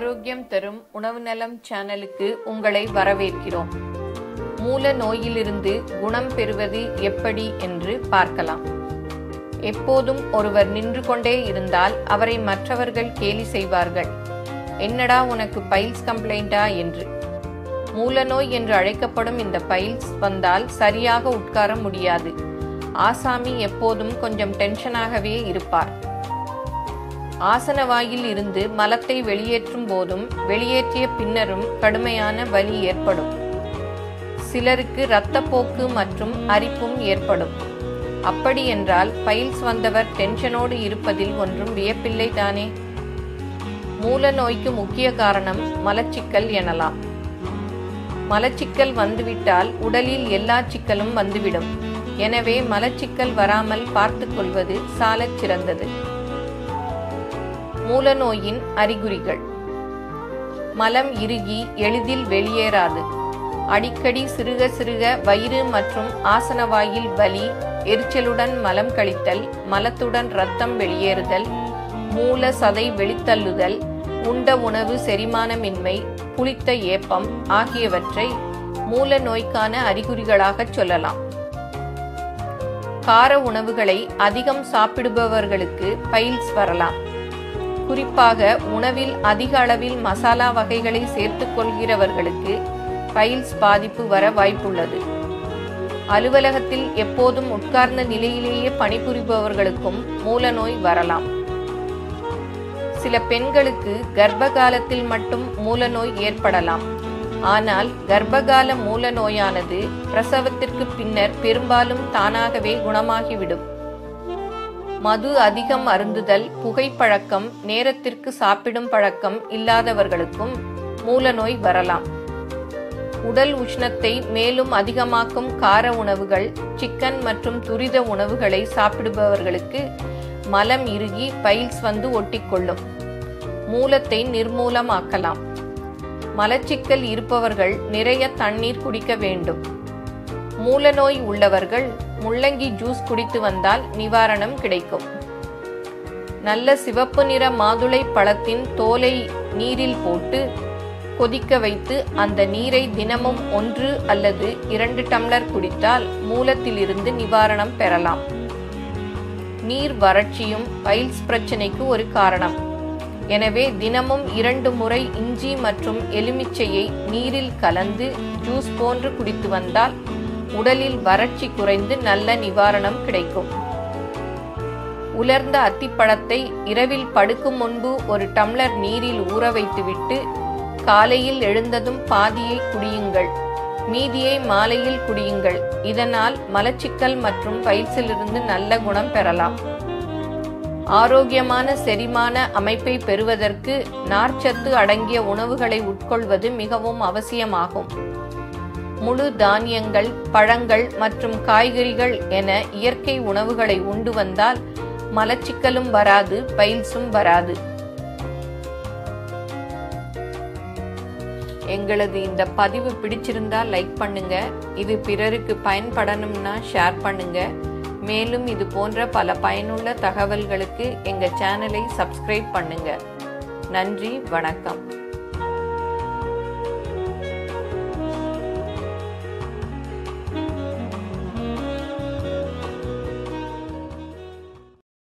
ஆரோக்கியம் தரும் உணவு நலம் சேனலுக்கு உங்களை வரவேற்கிறோம். மூல நோயிலிருந்து குணம் பெறுவது எப்படி என்று பார்க்கலாம். எப்போதும் ஒருவர் நின்று கொண்டே இருந்தால் அவரை மற்றவர்கள் கேலி செய்வார்கள். என்னடா உனக்கு பைல்ஸ் கம்ப்ளைண்டா? என்று. மூலநோய் என்று அழைக்கப்படும் இந்த பைல்ஸ் வந்தால் சரியாக உட்கார முடியாது. ஆசாமி எப்போதும் கொஞ்சம் டென்ஷனாகவே இருப்பார். ஆசன வாயில் இருந்து மலத்தை வெளியேற்றும் போதும் வெளியேற்றிய பின்னரும் கடுமையான வலி ஏற்படும். சிலருக்கு இரத்தப்போக்கு மற்றும் அரிப்பும் ஏற்படும். அப்படி என்றால் பைல்ஸ் வந்தவர் டென்ஷனோடு இருப்பதில் ஒன்றும் வியப்பில்லை தானே? மூல நோய்க்கு முக்கிய காரணம் மலச்சிக்கல் எனலாம். மலச்சிக்கல் வந்துவிட்டால் உடலில் எல்லா சிக்கலும் வந்துவிடும். எனவே மலச்சிக்கல் வராமல் பார்த்துக் கொள்வது சாலச் சிறந்தது மூலநோயின் அறிகுறிகள். மலம் இறுகி எளிதில் வெளியேறாது. அடிக்கடி சிறுக சிறுக வயிறு மற்றும் ஆசனவாயில் வலி எரிச்சலுடன் மலம் கழித்தல் மலத்துடன் ரத்தம் வெளியேறுதல் மூல சதை வெளித்தள்ளுதல் உண்ட உணவு செரிமானமின்மை புளித்த ஏப்பம் ஆகியவற்றை மூல நோய்க்கான அறிகுறிகளாகச் சொல்லலாம். கார உணவுகளை அதிகம் சாப்பிடுபவர்களுக்கு பைல்ஸ் வரலாம். குறிப்பாக உணவில் அதிக அளவில் மசாலா வகைகளை சேர்த்துக் கொள்கிறவர்களுக்கு பைல்ஸ் பாதிப்பு வர வாய்ப்புள்ளது. அலுவலகத்தில் எப்போதும் உட்கார்ந்த நிலையிலேயே பணிபுரிபவர்களுக்கும் மூலநோய் வரலாம். சில பெண்களுக்கு கர்ப்ப காலத்தில் மட்டும் மூலநோய் ஏற்படலாம். ஆனால் கர்ப்பகால மூலநோயானது பிரசவத்திற்கு பின்னர் பெரும்பாலும் தானாகவே குணமாகிவிடும். மது அதிகம் அருந்துதல் புகைப்பழக்கம் நேரத்திற்கு சாப்பிடும் பழக்கம் இல்லாதவர்களுக்கும் மூலநோய் வரலாம். உடல் உஷ்ணத்தை மேலும் அதிகமாக்கும் கார உணவுகள் சிக்கன் மற்றும் துரித உணவுகளை சாப்பிடுபவர்களுக்கு மலம் இறுகி பைல்ஸ் வந்து ஒட்டிக்கொள்ளும். மூலத்தை நிர்மூலமாக்கலாம். மலச்சிக்கல் இருப்பவர்கள் நிறைய தண்ணீர் குடிக்க வேண்டும். மூலநோய் உள்ளவர்கள் முள்ளங்கி ஜூஸ் குடித்து வந்தால் நிவாரணம் கிடைக்கும். நல்ல சிவப்பு நிற மாதுளை பழத்தின் தோலை நீரில் போட்டு கொதிக்க வைத்து அந்த நீரை தினமும் ஒன்று அல்லது இரண்டு டம்ளர் குடித்தால் மூலத்திலிருந்து நிவாரணம் பெறலாம். நீர் வறட்சியும் பைல்ஸ் பிரச்சனைக்கு ஒரு காரணம். எனவே தினமும் இரண்டு முறை இஞ்சி மற்றும் எலுமிச்சையை நீரில் கலந்து ஜூஸ் போன்று குடித்து வந்தால் உடலில் வறட்சி குறைந்து நல்ல நிவாரணம் கிடைக்கும். உலர்ந்த அத்திப்பழத்தை இரவில் படுக்கும் முன்பு ஒரு டம்ளர் நீரில் ஊற வைத்துவிட்டு காலையில் எழுந்ததும் பாதியை குடியுங்கள். மீதியை மாலையில் குடியுங்கள். இதனால் மலச்சிக்கல் மற்றும் வயிற்றிலிருந்து நல்ல குணம் பெறலாம். ஆரோக்கியமான செரிமான அமைப்பை பெறுவதற்கு நார்ச்சத்து அடங்கிய உணவுகளை உட்கொள்வது மிகவும் அவசியமாகும். முழு தானியங்கள் பழங்கள் மற்றும் காய்கறிகள் என இயற்கை உணவுகளை உண்டு வந்தால் மலச்சிக்கலும் வராது பைல்ஸும் வராது. எங்களது இந்த பதிவு பிடிச்சிருந்தா லைக் பண்ணுங்க இது பிறருக்கு பயன்படணும்னா ஷேர் பண்ணுங்க. மேலும் இது போன்ற பல பயனுள்ள தகவல்களுக்கு எங்கள் சேனலை சப்ஸ்கிரைப் பண்ணுங்க. நன்றி வணக்கம்.